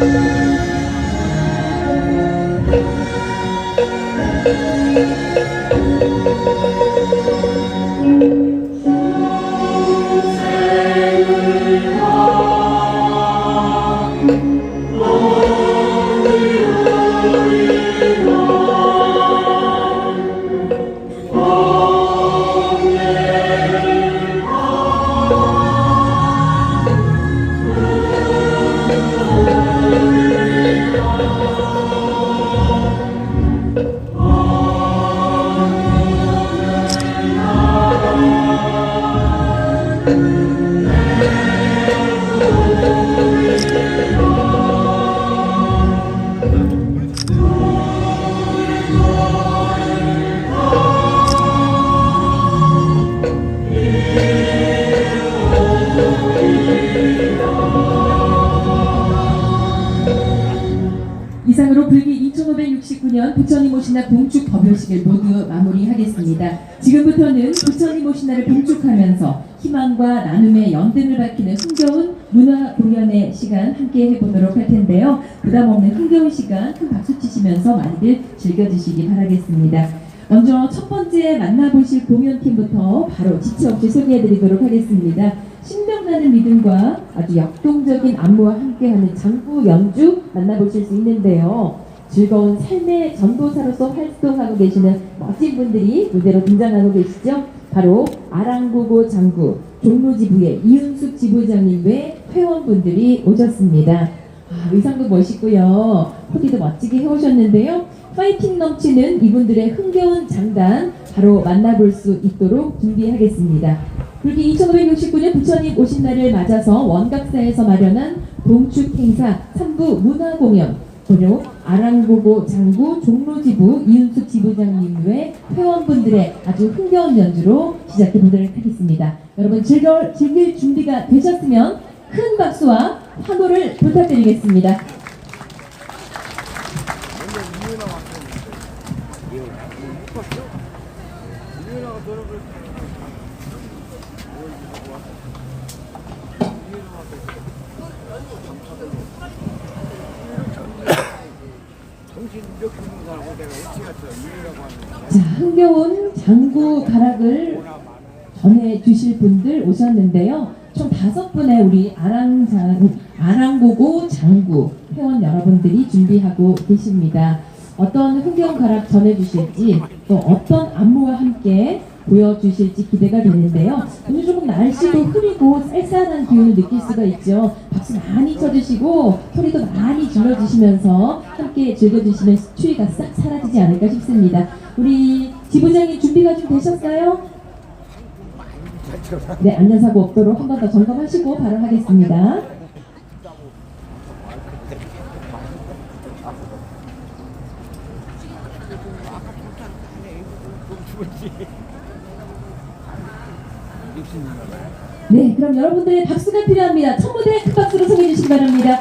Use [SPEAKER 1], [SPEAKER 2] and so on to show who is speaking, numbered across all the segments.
[SPEAKER 1] Thank you. 2569년 부처님 오신날 봉축 법요식을 모두 마무리하겠습니다. 지금부터는 부처님 오신날을 봉축하면서 희망과 나눔의 연등을 밝히는 흥겨운 문화 공연의 시간 함께 해보도록 할 텐데요. 부담 없는 흥겨운 시간 큰 박수 치시면서 많이들 즐겨주시기 바라겠습니다. 먼저 첫 번째 만나보실 공연팀부터 바로 지체 없이 소개해드리도록 하겠습니다. 신명나는 믿음과 아주 역동적인 안무와 함께하는 장구 연주 만나보실 수 있는데요. 즐거운 삶의 전도사로서 활동하고 계시는 멋진 분들이 무대로 등장하고 계시죠. 바로 아랑고고 장구 종로지부의 이윤숙 지부장님 외 회원분들이 오셨습니다. 아, 의상도 멋있고요. 코디도 멋지게 해오셨는데요. 파이팅 넘치는 이분들의 흥겨운 장단 바로 만나볼 수 있도록 준비하겠습니다. 불기 2569년 부처님 오신 날을 맞아서 원각사에서 마련한 봉축 행사 3부 문화공연 번호 아랑고고 장구 종로지부 이윤숙 지부장님 외 회원분들의 아주 흥겨운 연주로 시작해 보도록 하겠습니다. 여러분 즐겨, 즐길 준비가 되셨으면 큰 박수와 환호를 부탁드리겠습니다.
[SPEAKER 2] 정신 이렇게 있는 사람하고 내가 어떻게 갔어 이유라고 하는
[SPEAKER 1] 자, 흥겨운 장구 가락을 전해 주실 분들 오셨는데요. 총 다섯 분의 우리 아랑장, 아랑고고 장구 회원 여러분들이 준비하고 계십니다. 어떤 흥겨운 가락 전해 주실지 또 어떤 안무와 함께 보여주실지 기대가 되는데요. 오늘 조금 날씨도 흐리고 쌀쌀한 기운을 느낄 수가 있죠. 박수 많이 쳐주시고 소리도 많이 질러주시면서 함께 즐겨주시면 추위가 싹 사라지지 않을까 싶습니다. 우리 지부장님 준비가 좀 되셨어요? 네, 안전사고 없도록 한 번 더 점검하시고 발언하겠습니다. 네, 그럼 여러분들의 박수가 필요합니다. 첫 무대 큰 박수로 소개해 주시기 바랍니다.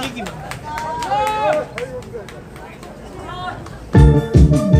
[SPEAKER 3] Thank you.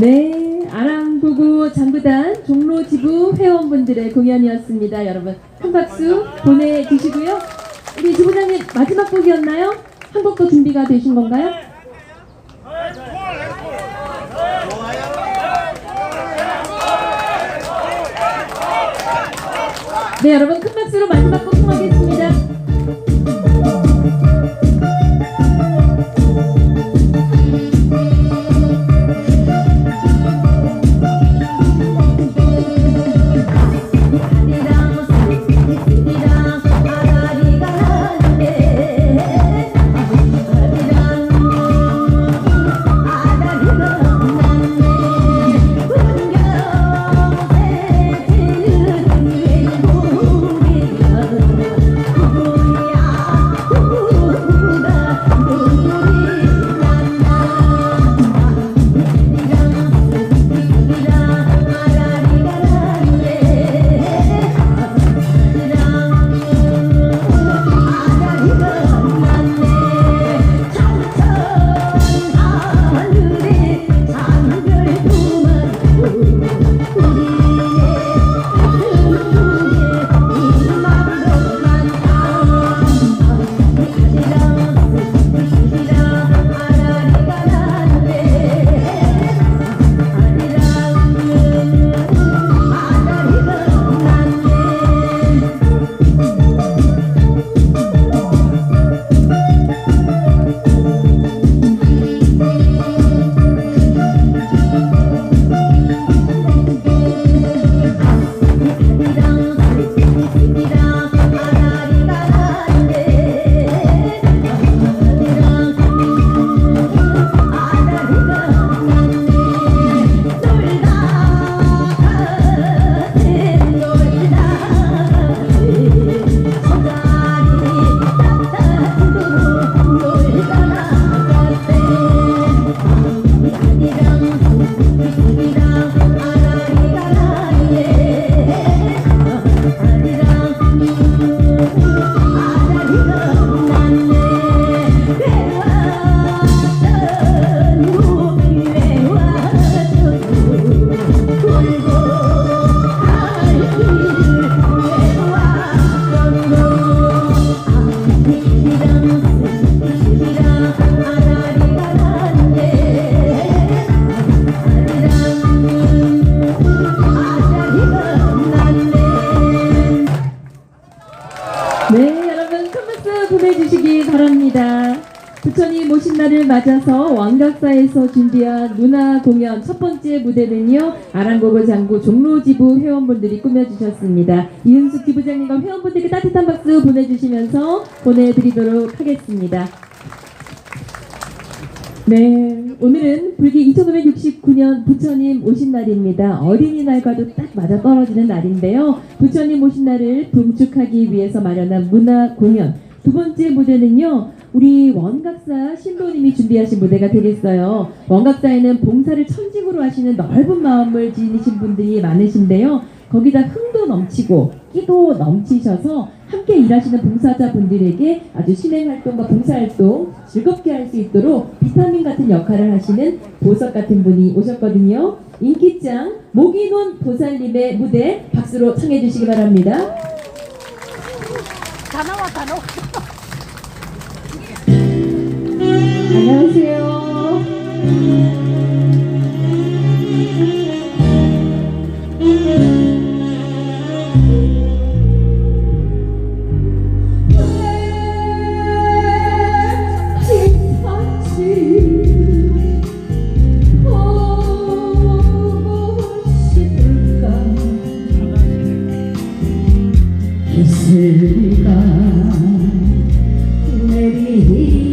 [SPEAKER 4] 네, 아랑부구 장구단 종로 지부 회원분들의 공연이었습니다. 여러분 큰 박수 보내주시고요. 우리 지부장님 마지막 곡이었나요? 한곡더 준비가 되신 건가요? 네, 여러분 큰 박수로 마지막 곡 청하겠습니다.
[SPEAKER 3] 네,
[SPEAKER 4] 여러분 큰 박수 보내주시기 바랍니다. 부처님 오신 날을 맞아서 왕각사에서 준비한 문화 공연 첫 번째 무대는요 아랑고고 장구 종로지부 회원분들이 꾸며주셨습니다. 이은숙 지부장님과 회원분들께 따뜻한 박수 보내주시면서 보내드리도록 하겠습니다. 네, 오늘은 불기 2569년 부처님 오신 날입니다. 어린이날과도 딱 맞아 떨어지는 날인데요. 부처님 오신 날을 봉축하기 위해서 마련한 문화 공연. 두 번째 무대는요, 우리 원각사 신도님이 준비하신 무대가 되겠어요. 원각사에는 봉사를 천직으로 하시는 넓은 마음을 지니신 분들이 많으신데요. 거기다 흥도 넘치고 끼도 넘치셔서 함께 일하시는 봉사자분들에게 아주 신행 활동과 봉사 활동 즐겁게 할 수 있도록 비타민 같은 역할을 하시는 보석 같은 분이 오셨거든요. 인기짱 모기논 보살님의 무대 박수로 청해 주시기 바랍니다.
[SPEAKER 3] 다 나와 다 나와
[SPEAKER 4] 안녕하세요.
[SPEAKER 3] 이슬가 내리